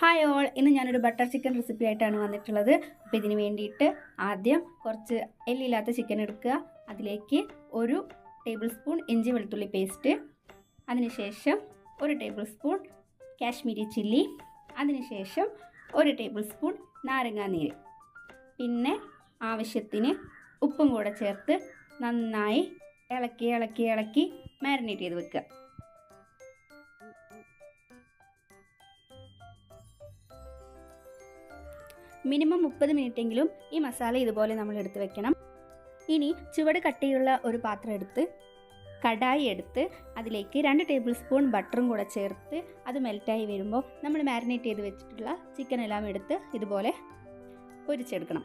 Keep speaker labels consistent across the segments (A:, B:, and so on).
A: Hi all ഇന്ന് ഞാനൊരു butter chicken recipe ആയിട്ടാണ് വന്നിട്ടുള്ളത്. അപ്പോൾ ഇതിന് വേണ്ടിയിട്ട് ആദ്യം കുറച്ച് എല്ലില്ലാത്ത ചിക്കൻ എടുക്കുക. അതിലേക്ക് ഒരു ടേബിൾ സ്പൂൺ ഇഞ്ചി വെളുത്തുള്ളി പേസ്റ്റ് അതിനുശേഷം ഒരു ടേബിൾ സ്പൂൺ കാശ്മീരി ചില്ലി. അതിനുശേഷം ഒരു ടേബിൾ സ്പൂൺ നാരങ്ങാനീര് പിന്നെ ആവശ്യത്തിന് ഉപ്പും കൂടെ ചേർത്ത് നന്നായി ഇളക്കി ഇളക്കി ഇളക്കി മാരിനേറ്റ് ചെയ്ത് വെക്കുക. മിനിമം മുപ്പത് മിനിറ്റെങ്കിലും ഈ മസാല ഇതുപോലെ നമ്മൾ എടുത്ത് വെക്കണം. ഇനി ചുവട് കട്ടിയുള്ള ഒരു പാത്രം എടുത്ത് കടായി എടുത്ത് അതിലേക്ക് രണ്ട് ടേബിൾ സ്പൂൺ ബട്ടറും കൂടെ ചേർത്ത് അത് മെൽറ്റായി വരുമ്പോൾ നമ്മൾ മാരിനേറ്റ് ചെയ്ത് വെച്ചിട്ടുള്ള ചിക്കൻ എല്ലാം എടുത്ത് ഇതുപോലെ പൊരിച്ചെടുക്കണം.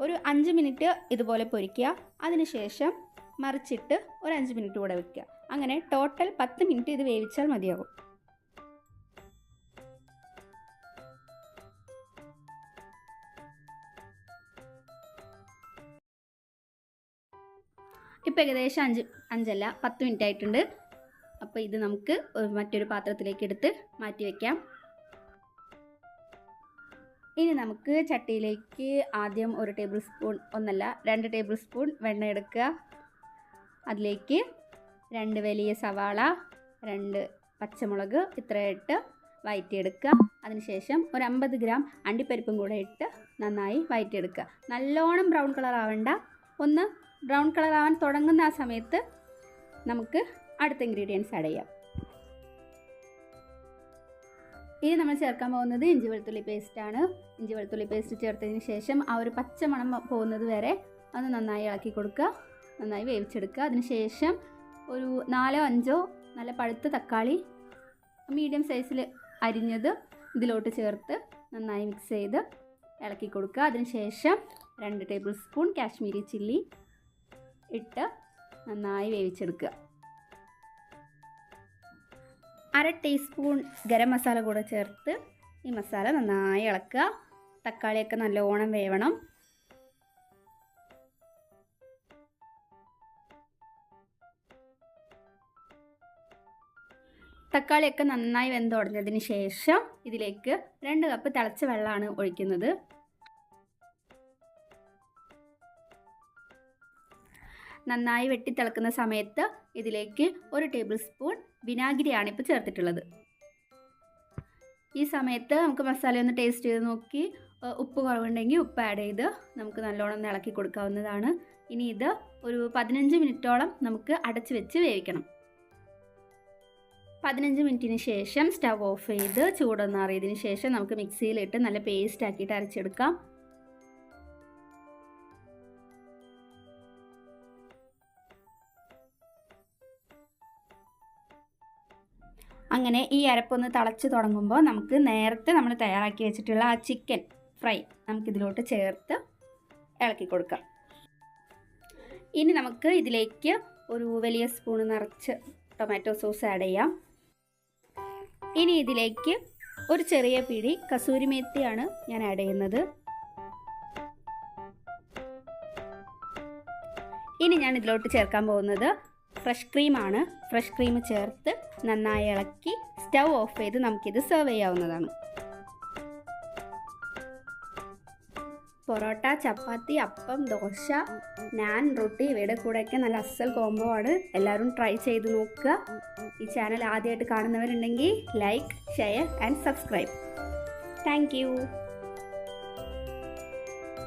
A: ഒരു അഞ്ച് മിനിറ്റ് ഇതുപോലെ പൊരിക്കുക. അതിനുശേഷം മറിച്ചിട്ട് ഒരു അഞ്ച് മിനിറ്റ് കൂടെ വെക്കുക. അങ്ങനെ ടോട്ടൽ പത്ത് മിനിറ്റ് ഇത് വേവിച്ചാൽ മതിയാകും ഇപ്പോൾ ഏകദേശം അഞ്ച് അഞ്ചല്ല പത്ത് മിനിറ്റ് ആയിട്ടുണ്ട്. അപ്പോൾ ഇത് നമുക്ക് മറ്റൊരു പാത്രത്തിലേക്ക് എടുത്ത് മാറ്റി വയ്ക്കാം ഇനി നമുക്ക് ചട്ടിയിലേക്ക് ആദ്യം ഒരു ടേബിൾ സ്പൂൺ ഒന്നല്ല രണ്ട് ടേബിൾ സ്പൂൺ വെണ്ണ എടുക്കുക. അതിലേക്ക് രണ്ട് വലിയ സവാള രണ്ട് പച്ചമുളക് ഇത്രയിട്ട് വയറ്റിയെടുക്കുക. അതിനുശേഷം ഒരു അമ്പത് ഗ്രാം അണ്ടിപ്പരിപ്പും കൂടെ ഇട്ട് നന്നായി വയറ്റിയെടുക്കുക. നല്ലോണം ബ്രൗൺ കളർ ആവേണ്ട. ഒന്ന് ബ്രൗൺ കളർ ആവാൻ തുടങ്ങുന്ന ആ സമയത്ത് നമുക്ക് അടുത്ത ഇൻഗ്രീഡിയൻസ് ആഡ് ചെയ്യാം. ഇനി നമ്മൾ ചേർക്കാൻ പോകുന്നത് ഇഞ്ചി വെളുത്തുള്ളി പേസ്റ്റാണ് ഇഞ്ചി വെളുത്തുള്ളി പേസ്റ്റ് ചേർത്തതിന് ശേഷം ആ ഒരു പച്ച മണം പോകുന്നത് വരെ അത് നന്നായി ഇളക്കി കൊടുക്കുക. നന്നായി വേവിച്ചെടുക്കുക. അതിനുശേഷം ഒരു നാലോ അഞ്ചോ നല്ല പഴുത്ത തക്കാളി മീഡിയം സൈസിൽ അരിഞ്ഞത് ഇതിലോട്ട് ചേർത്ത് നന്നായി മിക്സ് ചെയ്ത് ഇളക്കി കൊടുക്കുക. അതിനുശേഷം രണ്ട് ടേബിൾ സ്പൂൺ കാശ്മീരി ചില്ലി ഇട്ട് നന്നായി വേവിച്ചെടുക്കുക. അര ടീസ്പൂൺ ഗരം മസാല കൂടെ ചേർത്ത് ഈ മസാല നന്നായി ഇളക്കുക. തക്കാളിയൊക്കെ നല്ലോണം വേവണം. തക്കാളിയൊക്കെ നന്നായി വെന്തുടഞ്ഞതിന് ശേഷം ഇതിലേക്ക് രണ്ട് കപ്പ് തിളച്ച വെള്ളമാണ് ഒഴിക്കുന്നത്. നന്നായി വെട്ടി തിളക്കുന്ന സമയത്ത് ഇതിലേക്ക് ഒരു ടേബിൾ സ്പൂൺ വിനാഗിരിയാണ് ഇപ്പോൾ ചേർത്തിട്ടുള്ളത്. ഈ സമയത്ത് നമുക്ക് മസാല ഒന്ന് ടേസ്റ്റ് ചെയ്ത് നോക്കി. ഉപ്പ് കുറവുണ്ടെങ്കിൽ ഉപ്പ് ആഡ് ചെയ്ത് നമുക്ക് നല്ലോണം ഇളക്കി കൊടുക്കാവുന്നതാണ്. ഇനി ഇത് ഒരു പതിനഞ്ച് മിനിറ്റോളം നമുക്ക് അടച്ച് വെച്ച് വേവിക്കണം. പതിനഞ്ച് മിനിറ്റിന് ശേഷം സ്റ്റവ് ഓഫ് ചെയ്ത് ചൂടൊന്നാറിയതിന് ശേഷം നമുക്ക് മിക്സിയിലിട്ട് നല്ല പേസ്റ്റ് ആക്കിയിട്ട് അരച്ചെടുക്കാം. അങ്ങനെ ഈ അരപ്പൊന്ന് തിളച്ച് തുടങ്ങുമ്പോൾ നമുക്ക് നേരത്തെ നമ്മൾ തയ്യാറാക്കി വെച്ചിട്ടുള്ള ആ ചിക്കൻ ഫ്രൈ നമുക്കിതിലോട്ട് ചേർത്ത് ഇളക്കി കൊടുക്കാം. ഇനി നമുക്ക് ഇതിലേക്ക് ഒരു വലിയ സ്പൂൺ നിറച്ച് ടൊമാറ്റോ സോസ് ആഡ് ചെയ്യാം. ഇനി ഇതിലേക്ക് ഒരു ചെറിയ പിടി കസൂരി മേത്തിയാണ് ഞാൻ ആഡ് ചെയ്യുന്നത്. ഇനി ഞാൻ ഇതിലോട്ട് ചേർക്കാൻ പോകുന്നത് ഫ്രഷ് ക്രീമാണ് ഫ്രഷ് ക്രീം ചേർത്ത് നന്നായി ഇളക്കി സ്റ്റൗ ഓഫ് ചെയ്ത് നമുക്കിത് സെർവ് ചെയ്യാവുന്നതാണ്. പൊറോട്ട ചപ്പാത്തി അപ്പം ദോശ നാൻ റൊട്ടി ഇവയുടെ കൂടെയൊക്കെ നല്ല അസൽ കോംബോ ആണ്. എല്ലാവരും ട്രൈ ചെയ്ത് നോക്കുക. ഈ ചാനൽ ആദ്യമായിട്ട് കാണുന്നവരുണ്ടെങ്കിൽ like share and subscribe thank